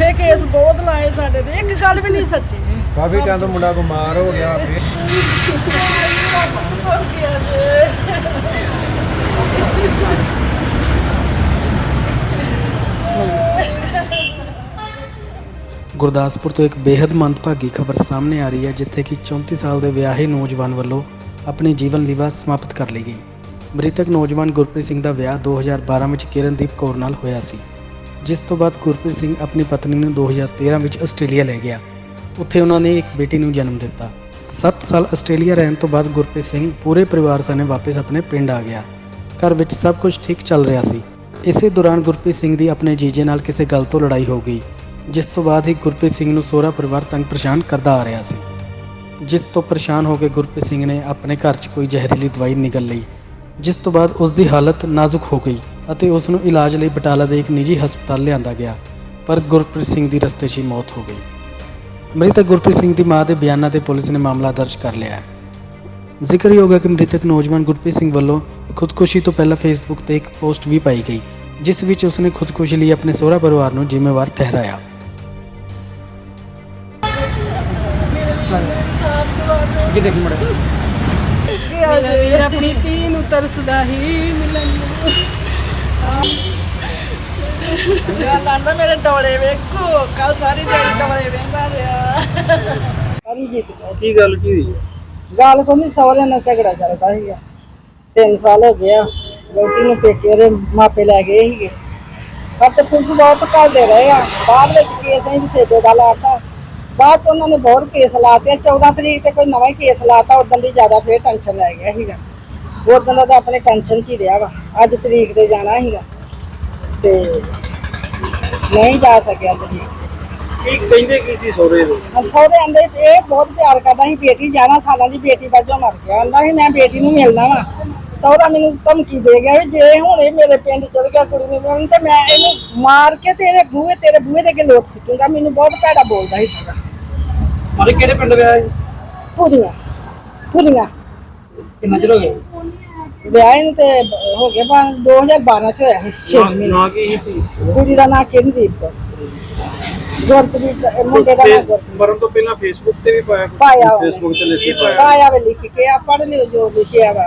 ਝੂਠੇ ਕੇਸ ਬਹੁਤ ਲਾਏ ਸਾਡੇ ਤੇ ਇੱਕ ਗੱਲ ਵੀ ਨਹੀਂ ਸੱਚੀ। ਕਾਫੀ ਟਾਈਮ ਤੋਂ ਮੁੰਡਾ ਬਿਮਾਰ ਹੋ ਗਿਆ ਫਿਰ ਹੋ ਗਿਆ ਜੀ ਗੁਰਦਾਸਪੁਰ ਤੋਂ ਇੱਕ ਬੇहद ਮੰਦਭਾਗੀ ਖਬਰ ਸਾਹਮਣੇ ਆ ਰਹੀ ਹੈ ਜਿੱਥੇ ਕਿ 34 ਸਾਲ ਦੇ ਵਿਆਹੇ ਨੌਜਵਾਨ ਵੱਲੋਂ ਆਪਣੀ ਜੀਵਨ ਲੀਲਾ ਸਮਾਪਤ ਕਰ ਲਈ ਗਈ। ਮ੍ਰਿਤਕ ਨੌਜਵਾਨ ਗੁਰਪ੍ਰੀਤ ਸਿੰਘ ਦਾ ਵਿਆਹ 2012 ਵਿੱਚ ਕਿਰਨਦੀਪ ਕੌਰ ਨਾਲ ਹੋਇਆ ਸੀ। ਜਿਸ ਤੋਂ ਬਾਅਦ ਗੁਰਪ੍ਰੀਤ ਸਿੰਘ ਆਪਣੀ ਪਤਨੀ ਨੂੰ 2013 ਵਿੱਚ ਆਸਟ੍ਰੇਲੀਆ ਲੈ ਗਿਆ। ਉੱਥੇ ਉਹਨਾਂ ਨੇ ਇੱਕ ਬੇਟੀ ਨੂੰ ਜਨਮ ਦਿੱਤਾ। 7 ਸਾਲ ਆਸਟ੍ਰੇਲੀਆ ਰਹਿਣ ਤੋਂ ਬਾਅਦ ਗੁਰਪ੍ਰੀਤ ਸਿੰਘ ਪੂਰੇ ਪਰਿਵਾਰ ਸਣੇ ਵਾਪਸ ਆਪਣੇ ਪਿੰਡ ਆ ਗਿਆ। ਘਰ ਵਿੱਚ ਸਭ ਕੁਝ ਠੀਕ ਚੱਲ ਰਿਹਾ ਸੀ। ਇਸੇ ਦੌਰਾਨ ਗੁਰਪ੍ਰੀਤ ਸਿੰਘ ਦੀ ਆਪਣੇ ਜੀਜੇ ਨਾਲ ਕਿਸੇ ਗੱਲ ਤੋਂ ਲੜਾਈ ਹੋ ਗਈ, ਜਿਸ ਤੋਂ ਬਾਅਦ ਹੀ ਗੁਰਪ੍ਰੀਤ ਸਿੰਘ ਨੂੰ ਸੋਹਰਾ ਪਰਿਵਾਰ ਤੰਗ ਪਰੇਸ਼ਾਨ ਕਰਦਾ ਆ ਰਿਹਾ ਸੀ। ਜਿਸ ਤੋਂ ਪਰੇਸ਼ਾਨ ਹੋ ਕੇ ਗੁਰਪ੍ਰੀਤ ਸਿੰਘ ਨੇ ਆਪਣੇ ਘਰ 'ਚ ਕੋਈ ਜ਼ਹਿਰੀਲੀ ਦਵਾਈ ਨਿਗਲ ਲਈ, ਜਿਸ ਤੋਂ ਬਾਅਦ ਉਸ ਦੀ ਹਾਲਤ ਨਾਜ਼ੁਕ ਹੋ ਗਈ। ਅਤੇ ਉਸ ਨੂੰ ਇਲਾਜ ਲਈ ਬਟਾਲਾ ਦੇ ਇੱਕ ਨਿੱਜੀ ਹਸਪਤਾਲ ਲਿਆਂਦਾ ਗਿਆ ਪਰ ਗੁਰਪ੍ਰੀਤ ਸਿੰਘ ਦੀ ਰਸਤੇ 'ਚ ਹੀ ਮੌਤ ਹੋ ਗਈ। ਮ੍ਰਿਤਕ ਗੁਰਪ੍ਰੀਤ ਸਿੰਘ ਦੀ ਮਾਂ ਦੇ ਬਿਆਨਾਂ ਤੇ ਪੁਲਿਸ ਨੇ ਮਾਮਲਾ ਦਰਜ ਕਰ ਲਿਆ ਹੈ। ਜ਼ਿਕਰਯੋਗ ਹੈ ਕਿ ਮ੍ਰਿਤਕ ਨੌਜਵਾਨ ਗੁਰਪ੍ਰੀਤ ਸਿੰਘ ਵੱਲੋਂ ਖੁਦਕੁਸ਼ੀ ਤੋਂ ਪਹਿਲਾਂ ਫੇਸਬੁੱਕ ਤੇ ਇੱਕ ਪੋਸਟ ਵੀ ਪਾਈ ਗਈ ਜਿਸ ਵਿੱਚ ਉਸਨੇ ਖੁਦਕੁਸ਼ੀ ਲਈ ਆਪਣੇ ਸਹੁਰਾ ਪਰਿਵਾਰ ਨੂੰ ਜ਼ਿੰਮੇਵਾਰ ਠਹਿਰਾਇਆ। ਕਿਤੇ ਮੁੰਡਾ ਮੇਰਾ ਵੀਰ ਆਪਣੀ ਧੀ ਨੂੰ ਤਰਸਦਾ ਹੀ ਮਿਲਣ ਨੂੰ। ਗੱਲ ਆਂਦਾ ਮੇਰੇ ਡੋਲੇ ਵੇਖੋ ਕੱਲ ਸਾਰੀ ਦਿਹਾੜੀ ਡੋਲੇ ਵੇਂਦਾ ਰਿਹਾ। ਅਰੀਜੀਤ ਕੌਰ। ਕੀ ਗੱਲ ਕੀ ਹੋਈ? ਗੱਲ ਕੋਈ ਨਹੀਂ ਸਹੁਰੇ ਨਾਲ ਝਗੜਾ ਚੱਲਦਾ ਸੀਗਾ। ਤਿੰਨ ਸਾਲ ਹੋ ਗਿਆ ਰੋਟੀ ਨੂੰ ਪੇਕੇ ਉਹਦੇ ਮਾਪੇ ਲੈ ਗਏ ਸੀਗੇ। ਪਰ ਤੇ ਪੁਲਿਸ ਬਹੁਤ ਘੱਲਦੇ ਰਹੇ ਆ। ਬਾਅਦ ਵਿੱਚ ਕੇਸ ਅਸੀਂ ਸੇਬੇ ਦਾ ਲਾਤਾ। ਬਾਅਦ ਚ ਉਹਨਾਂ ਨੇ ਬਹੁਤ ਕੇਸ ਲਾਤੇ। 14 ਤਰੀਕ ਤੇ ਕੋਈ ਨਵਾਂ ਹੀ ਕੇਸ ਲਾਤਾ ਉਦੋਂ ਦੀ ਜ਼ਿਆਦਾ ਫੇਰ ਟੈਨਸ਼ਨ ਲੈ ਗਿਆ ਸੀਗਾ। ਉਦੋਂ ਦਾ ਤਾਂ ਆਪਣੇ ਟੈਨਸ਼ਨ 'ਚ ਹੀ ਰਿਹਾ ਵਾ। ਅੱਜ ਤਰੀਕ ਤੇ ਜਾਣਾ ਸੀਗਾ। ਤੇ ਨਹੀਂ ਜਾ ਸਕਿਆ ਤਰੀਕ ਕੀ ਕਹਿੰਦੇ ਕੀ ਸੀ ਸੋਰੇ ਦੇ ਸਹੁਰੇ ਆਂਦੇ ਇਹ ਬਹੁਤ ਪਿਆਰ ਕਰਦਾ ਸੀ ਬੇਟੀ 11 ਸਾਲਾਂ ਦੀ ਬੇਟੀ ਵਜੋਂ ਮਰ ਗਿਆ। ਆਂਦਾ ਸੀ ਮੈਂ ਬੇਟੀ ਨੂੰ ਮਿਲਣਾ ਵਾ। ਸਹੁਰਾ ਮੈਨੂੰ ਧਮਕੀ ਦੇ ਗਿਆ ਵੀ ਜੇ ਹੁਣ ਇਹ ਮੇਰੇ ਪਿੰਡ ਚਲ ਗਿਆ ਕੁੜੀ ਨੂੰ ਮਿਲਣ ਤੇ ਮੈਂ ਇਹਨੂੰ ਮਾਰ ਕੇ ਤੇਰੇ ਬੂਹੇ ਤੇਰੇ ਬੂਹੇ ਦੇ ਅੱਗੇ ਲੋਕ ਸਿੱਟੂਗਾ। ਮੈਨੂੰ ਬਹੁਤ ਭੈੜਾ ਬੋਲਦਾ ਸੀ ਸਾਰਾ ਉਹਦੇ ਕਿਹੜੇ ਪਿੰਡ ਵਿਆਹ ਹੈ ਪੂਰੀਆਂ ਪੂਰੀਆਂ ਕਿੰਨਾ ਚਿਰ ਹੋ ਗਿਆ? ਵਿਆਹ ਨੂੰ ਤੇ ਹੋ ਗਿਆ ਬਾ 2012 ਚ ਹੋਇਆ ਸੀ 6 ਮਹੀਨੇ। ਨਾ ਕੀ ਸੀ ਕੁੜੀ ਦਾ ਨਾਂ ਕਿੰਦੀਪ। ਗੁਰਪ੍ਰੀਤ ਦਾ- ਇਹ ਮੁੰਡੇ ਦਾ ਨਾਂ ਗੁਰਪ੍ਰੀਤ। ਮਰਨ ਤੋਂ ਪਹਿਲਾਂ ਫੇਸਬੁੱਕ ਤੇ ਵੀ ਪਾਇਆ ਕੁਛ? ਪਾਇਆ ਉਹਨੇ। ਫੇਸਬੁੱਕ ਤੇ ਲਿਖੀ ਪਾਇਆ? ਪਾਇਆ ਵੇ ਲਿਖ ਕੇ ਆ ਪੜ੍ਹ ਲਿਓ ਜੋ ਲਿਖਿਆ ਵਾ।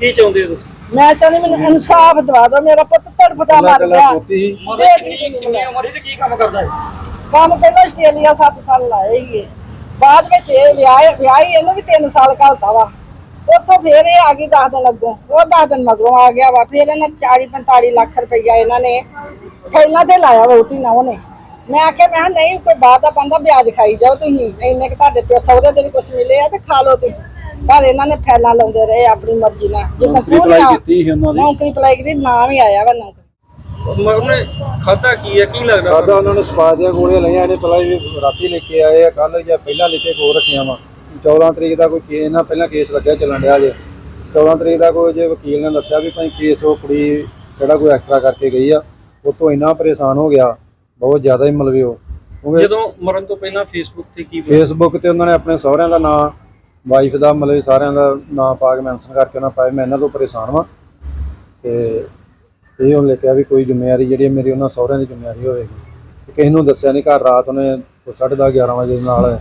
ਕੀ ਚਾਹੁੰਦੇ ਹੋ ਤੁਸੀਂ? ਮੈਂ ਚਾਹੁੰਦੀ ਮੈਨੂੰ ਇਨਸਾਫ ਦਵਾ ਦਿਓ ਮੇਰਾ ਪੁੱਤ ਤੜਫਦਾ ਮਰ ਗਿਆ। ਬੇਟੀ ਕਿੰਨੀ ਉਮਰ ਦੀ ਤੇ ਕੀ ਕੰਮ ਕਰਦਾ ਹੈ ਕੰਮ ਪਹਿਲਾਂ ਆਸਟ੍ਰੇਲੀਆ 7 ਸਾਲ ਲਾਏ ਸੀਗੇ ਬਾਅਦ ਵਿੱਚ ਇਹ ਵਿਆਹ ਵਿਆਹੀ ਇਹਨੂੰ ਵੀ 3 ਸਾਲ ਘਲਤਾ ਵਾ। ਉੱਥੋਂ ਫੇਰ ਇਹ ਆ ਗਈ 10 ਦਿਨ ਅੱਗੋਂ। ਉਹ 10 ਦਿਨ ਮਗਰੋਂ ਆ ਗਿਆ ਵਾ। ਫਿਰ ਇਹਨਾਂ 40 45 ਲੱਖ ਰੁਪਈਆ ਇਹਨਾਂ ਨੇ ਪਹਿਲਾਂ ਤੇ ਲਾਇਆ ਵੋਟੀ ਨਾ ਉਹਨੇ। ਮੈਂ ਆਖਿਆ ਮੈਂ ਕਿਹਾ ਨਹੀਂ ਕੋਈ ਬਾਤ ਦਾ ਬੰਦਾ ਵਿਆਜ ਖਾਈ ਜਾਓ ਤੁਸੀਂ। ਇੰਨੇ ਕਿ ਤੁਹਾਡੇ ਪਿਓ ਸਹੁਰੇ ਦੇ ਵੀ ਕੁਝ ਮਿਲੇ ਆ ਤੇ ਖਾ ਲਓ ਤੁਸੀਂ। ਪਰ ਇਹਨਾਂ ਨੇ ਫੈਲਾਂ ਲਾਉਂਦੇ ਰਹੇ ਆਪਣੀ ਮਰਜ਼ੀ ਨਾਲ। ਜਿੱਦਾਂ ਪੂਰੀਆਂ ਕੀਤੀ ਸੀ ਉਹਨਾਂ ਨੌਕਰੀ ਅਪਲਾਈ ਕੀਤੀ ਨਾਮ ਹੀ ਆਇਆ ਵਾ ਨੌਕਰੀ। ਮਰਨ ਖਾਤਾ ਕੀ ਹੈ ਕੀ ਲੱਗਦਾ ਖਾਦਾ ਉਹਨਾਂ ਨੇ ਸਪਾ ਦੀਆਂ ਗੋਲੀਆਂ ਲਈਆਂ ਇਹਨੇ ਪਹਿਲਾਂ ਵੀ ਰਾਤੀ ਲੈ ਕੇ ਆਏ ਆ ਕੱਲ ਜਾਂ ਪਹਿਲਾਂ ਲੈ ਕੇ ਕੋਲ ਰੱਖੀਆਂ ਵਾ। 14 ਤਰੀਕ ਦਾ ਕੋਈ ਕੇਸ ਨਾ ਪਹਿਲਾਂ ਕੇਸ ਲੱਗਿਆ ਚੱਲਣ ਡਿਆ ਜੇ। 14 ਤਰੀਕ ਦਾ ਕੋਈ ਜੇ ਵਕੀਲ ਨੇ ਦੱਸਿਆ ਵੀ ਭਾਈ ਕੇਸ ਉਹ ਕੁੜੀ ਜਿਹੜਾ ਕੋਈ ਐਕਸਟਰਾ ਕਰਕੇ ਗਈ ਆ ਉਹ ਤੋਂ ਇੰਨਾ ਪਰੇਸ਼ਾਨ ਹੋ ਗਿਆ ਬਹੁਤ ਜ਼ਿਆਦਾ ਹੀ ਮਲਵੇ ਉਹ ਕਿਉਂਕਿ ਜਦੋਂ ਮਰਨ ਤੋਂ ਪਹਿਲਾਂ ਫੇਸਬੁੱਕ ਤੇ ਕੀ? ਫੇਸਬੁੱਕ ਤੇ ਉਹਨਾਂ ਨੇ ਆਪਣੇ ਸਹੁਰਿਆਂ ਦਾ ਨਾਂ ਵਾਈਫ ਦਾ ਮਤਲਬ ਸਾਰਿਆਂ ਦਾ ਨਾਂ ਪਾ ਕੇ ਮੈਂਸ਼ਨ ਕਰਕੇ ਉਹਨਾਂ ਪਾਇਆ ਮੈਂ ਇਹਨਾਂ ਤੋਂ ਪਰੇਸ਼ਾਨ ਵਾਂ। ਤੇ ਇਹ ਉਹਨੇ ਕਿਹਾ ਵੀ ਕੋਈ ਜ਼ਿੰਮੇਵਾਰੀ ਜਿਹੜੀ ਹੈ ਮੇਰੀ ਉਹਨਾਂ ਸਹੁਰਿਆਂ ਦੀ ਜ਼ਿੰਮੇਵਾਰੀ ਹੋਵੇਗੀ। ਕਿਸੇ ਨੂੰ ਦੱਸਿਆ ਨਹੀਂ ਘਰ ਰਾਤ ਉਹਨੇ 10:30 11 ਵਜੇ ਦੇ ਨਾਲ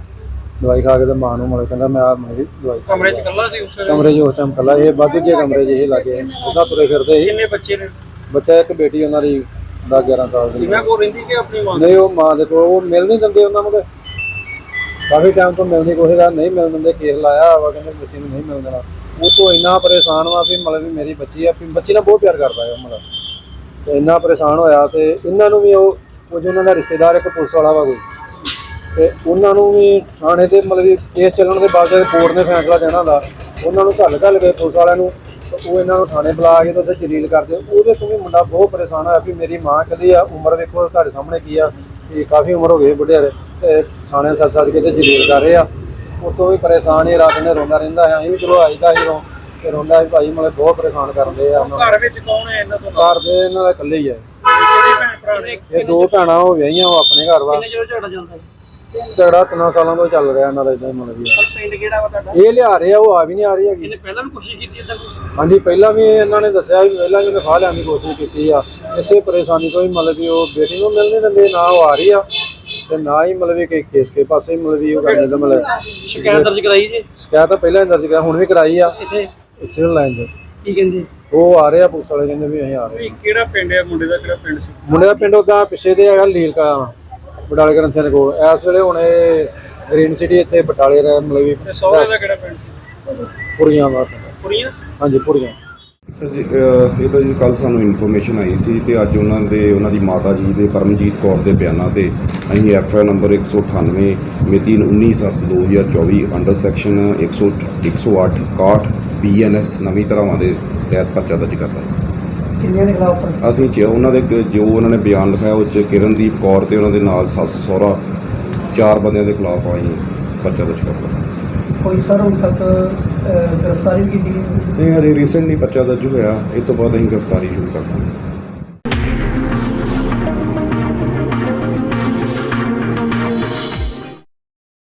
ਦਵਾਈ ਖਾ ਕੇ ਤੇ ਮਾਂ ਨੂੰ ਮਤਲਬ ਕਹਿੰਦਾ ਮੈਂ ਆ ਮੇਰੀ ਦਵਾਈ ਖਾ ਕਮਰੇ 'ਚ। ਇਕੱਲਾ ਸੀ ਉਸ ਵੇਲੇ? ਕਮਰੇ 'ਚ ਉਸ ਟਾਈਮ ਕੱਲਾ ਇਹ ਵੱਧ ਕੇ ਕਮਰੇ 'ਚ ਇਹ ਲੱਗੇ ਉਹਦਾ ਤੁਰੇ ਫਿਰਦੇ ਸੀ। ਕਿੰਨੇ ਬੱਚੇ ਨੇ? ਬੱਚਾ ਇੱਕ ਬੇਟੀ ਉਹਨਾਂ ਦੀ 10 11 ਸਾਲ ਦੀ। ਜਿਵੇਂ ਕੋ ਰਹਿੰਦੀ ਕਿ ਆਪਣੀ ਮਾਂ? ਨਹੀਂ ਉਹ ਮਾਂ ਦੇ ਕੋਲ ਉਹ ਮਿਲ ਨਹੀਂ ਦਿੰਦੇ ਉਹਨਾਂ ਨੂੰ। ਕਾਫੀ ਟਾਈਮ ਤੋਂ ਮਿਲਦੀ ਕੋਈ ਦਾ ਨਹੀਂ ਮਿਲ ਦਿੰਦੇ ਕੇਸ ਲਾਇਆ ਵਾ ਕਹਿੰਦੇ ਬੱਚੀ ਨੂੰ ਨਹੀਂ ਮਿਲ ਦੇਣਾ। ਉਹ ਤੋਂ ਇੰਨਾ ਪਰੇਸ਼ਾਨ ਵਾ ਵੀ ਮਤਲਬ ਵੀ ਮੇਰੀ ਬੱਚੀ ਆ ਵੀ ਬੱਚੀ ਨਾਲ ਬਹੁਤ ਪਿਆਰ ਕਰਦਾ ਹੈ ਉਹ ਮਤਲਬ ਤੇ ਇੰਨਾ ਪਰੇਸ਼ਾਨ ਹੋਇਆ ਤੇ ਇਹਨਾਂ ਨੂੰ ਵੀ ਉਹ ਉਹ ਜੋ ਉਹਨਾਂ ਦਾ ਰਿਸ਼ਤੇਦਾਰ ਇੱਕ ਪੁਲਿਸ ਵਾਲਾ ਵਾ ਕੋਈ ਤੇ ਉਹਨਾਂ ਨੂੰ ਵੀ ਥਾਣੇ ਤੇ ਮਤਲਬ ਵੀ ਕੇਸ ਚੱਲਣ ਦੇ ਬਾਅਦ ਕੋਰਟ ਨੇ ਫੈਸਲਾ ਦੇਣਾ ਹੁੰਦਾ ਉਹਨਾਂ ਨੂੰ ਘੱਲ ਘੱਲ ਕੇ ਪੁਲਿਸ ਵਾਲਿਆਂ ਨੂੰ ਤੇ ਉਹ ਇਹਨਾਂ ਨੂੰ ਥਾਣੇ ਬੁਲਾ ਕੇ ਤੇ ਉੱਥੇ ਜਲੀਲ ਕਰਦੇ। ਉਹਦੇ ਤੋਂ ਵੀ ਮੁੰਡਾ ਬਹੁਤ ਪਰੇਸ਼ਾਨ ਹੋਇਆ ਵੀ ਮੇਰੀ ਮਾਂ ਕੱਲੀ ਆ ਉਮਰ ਵੇਖੋ ਤੁਹਾਡੇ ਸਾਹਮਣੇ ਕੀ ਆ ਕਿ ਕਾਫੀ ਉਮਰ ਹੋ ਗਈ ਬੁੱਢਿਆਰੇ ਤੇ ਥਾਣੇ ਸੱਦ ਸੱਦ ਕੇ ਤੇ ਜਲੀਲ ਕਰ ਰਹੇ ਆ। ਉਤੋਂ ਵੀ ਪਰੇਸ਼ਾਨ ਹੀ ਰਾਤ ਨੇ ਰੋਂਦਾ ਰਹਿੰਦਾ ਹੈ ਅਸੀਂ ਵੀ ਚਲੋ ਆਈਦਾ ਸੀ ਰੋ ਤੇ ਰੋਂਦਾ ਸੀ ਭਾਈ ਮਤਲਬ ਬਹੁਤ ਪਰੇਸ਼ਾਨ ਕਰਦੇ ਆ ਉਹਨਾਂ ਨੂੰ। ਘਰ ਵਿੱਚ ਕੌਣ ਹੈ ਇਹਨਾਂ ਤੋਂ ਘਰ ਦੇ ਇਹਨਾਂ ਦਾ ਇਕੱਲੇ ਹੀ ਆ। ਇਹ ਦੋ ਭੈਣਾਂ ਉਹ ਵਿਆਹੀਆਂ ਉਹ ਆਪਣੇ ਘਰ ਵਾ। ਕਿੰਨੇ ਚਿਰ ਝੜ ਜਾਂਦਾ ਹੈ ਝਗੜਾ ਤਿੰਨਾਂ ਸਾਲਾਂ ਤੋਂ ਚੱਲ ਰਿਹਾ ਇਹਨਾਂ ਦਾ ਇਦਾਂ ਹੀ ਮਤਲਬ ਵੀ ਆ। ਪਿੰਡ ਕਿਹੜਾ ਵਾ ਤੁਹਾਡਾ? ਇਹ ਲਿਆ ਰਹੇ ਆ ਉਹ ਆ ਵੀ ਨਹੀਂ ਆ ਰਹੀ ਹੈਗੀ। ਇਹਨੇ ਪਹਿਲਾਂ ਵੀ ਕੋਸ਼ਿਸ਼ ਕੀਤੀ ਇਦਾਂ ਕੁਝ ਹਾਂਜੀ ਪਹਿਲਾਂ ਵੀ ਇਹਨਾਂ ਨੇ ਦੱਸਿਆ ਵੀ ਪਹਿਲਾਂ ਵੀ ਉਹਨੇ ਫਾਹ ਲੈਣ ਦੀ ਕੋਸ਼ਿਸ਼ ਕੀਤੀ ਆ। ਇਸੇ ਪਰੇਸ਼ਾਨੀ ਤੋਂ ਹੀ ਮਤਲਬ ਵੀ ਉਹ ਬੇਟੀ ਨੂੰ ਮਿਲ ਨਹੀਂ ਦਿੰਦੇ ਨਾ ਉਹ ਆ ਰਹੀ ਆ ਤੇ ਨਾ ਹੀ ਮਤਲਬ ਕਿ ਕੇਸ ਕੇ ਪਾਸੇ ਹੀ ਮਤਲਬ ਵੀ ਉਹ ਕਰਦੇ ਦਾ ਮਤਲਬ। ਸ਼ਿਕਾਇਤ ਦਰਜ ਕਰਾਈ ਜੀ? ਸ਼ਿਕਾਇਤ ਤਾਂ ਪਹਿਲਾਂ ਹੀ ਦਰਜ ਕਰਾ ਹੁਣ ਵੀ ਕਰਾਈ ਆ। ਇੱਥੇ? ਸਿਵਲ ਲਾਈਨ 'ਚ ਕੀ ਕਹਿੰਦੇ? ਉਹ ਆ ਰਹੇ ਆ ਪੁਲਿਸ ਵਾਲੇ ਕਹਿੰਦੇ ਵੀ ਅਸੀਂ ਆ ਰਹੇ ਵੀ ਕਿਹੜਾ ਪਿੰਡ ਹੈ ਮੁੰਡੇ ਦਾ ਕਿਹੜਾ ਪਿੰਡ ਸੀ? ਮੁੰਡੇ ਦਾ ਪਿੰਡ ਉਦਾਂ ਪਿੱਛੇ ਦੇ ਹੈਗਾ ਲੀਲ ਕਾ ਬਟਾਲੇ ਗ੍ਰੰਥੀਆਂ ਦੇ ਕੋਲ। ਇਸ ਵੇਲੇ ਹੁਣ ਇਹ ਗ੍ਰੀਨ ਸਿਟੀ ਇੱਥੇ ਬਟਾਲੇ ਰਹਿ ਮਤਲਬ ਤੇ ਵੀ ਸਹੁਰੇ ਦਾ ਕਿਹੜਾ ਪਿੰਡ ਸੀ? ਪੁਰੀਆਂ ਦਾ। ਕੁੜੀਆਂ ਹਾਂਜੀ ਪੁਰੀਆਂ। ਜੀ, ਅਹ ਇਹ ਤਾਂ ਜੀ ਕੱਲ ਸਾਨੂੰ ਇਨਫੋਰਮੇਸ਼ਨ ਆਈ ਸੀ ਤੇ ਅੱਜ ਉਹਨਾਂ ਦੇ ਉਹਨਾਂ ਦੀ ਮਾਤਾ ਜੀ ਦੇ ਪਰਮਜੀਤ ਕੌਰ ਦੇ ਬਿਆਨਾਂ ਤੇ ਅਸੀਂ ਐਫ ਆਈ ਨੰਬਰ 198 ਮਿਤੀ 19/7/2024 ਅੰਡਰ ਸੈਕਸ਼ਨ 100 108 61 ਬੀਐਨਐਸ ਨਵੀਂ ਧਾਰਾਵਾਂ ਦੇ ਤਹਿਤ ਪਰਚਾ ਦਰਜ ਕਰਤਾ ਕਿੰਨਿਆਂ ਦੇ ਖਿਲਾਫ ਪਰ ਅਸੀਂ ਚ ਉਹਨਾਂ ਦੇ ਕ- ਜੋ ਉਹਨਾਂ ਨੇ ਬਿਆਨ ਲਿਖਾਇਆ ਉਹ ਚ ਕਿਰਨਦੀਪ ਕੌਰ ਤੇ ਉਹਨਾਂ ਦੇ ਨਾਲ ਸੱਸ ਸਹੁਰਾ ਚਾਰ ਬੰਦਿਆਂ ਦੇ ਖਿਲਾਫ ਅਸੀਂ ਪਰਚਾ ਦਰਜ ਕਰਤਾ ਕੋਈ ਸਰ ਹੁਣ ਤੱਕ ਅਹ, ਗ੍ਰਿਫਤਾਰੀ ਵੀ ਕੀਤੀ ਗਈ? ਇਹ ਹਜੇ ਰੀਸੈਂਟਲੀ ਪਰਚਾ ਦਰਜ ਹੋਇਆ। ਇਹ ਤੋਂ ਬਾਅਦ ਅਸੀਂ ਗ੍ਰਿਫਤਾਰੀ ਸ਼ੁਰੂ ਕਰਦਾਂਗੇ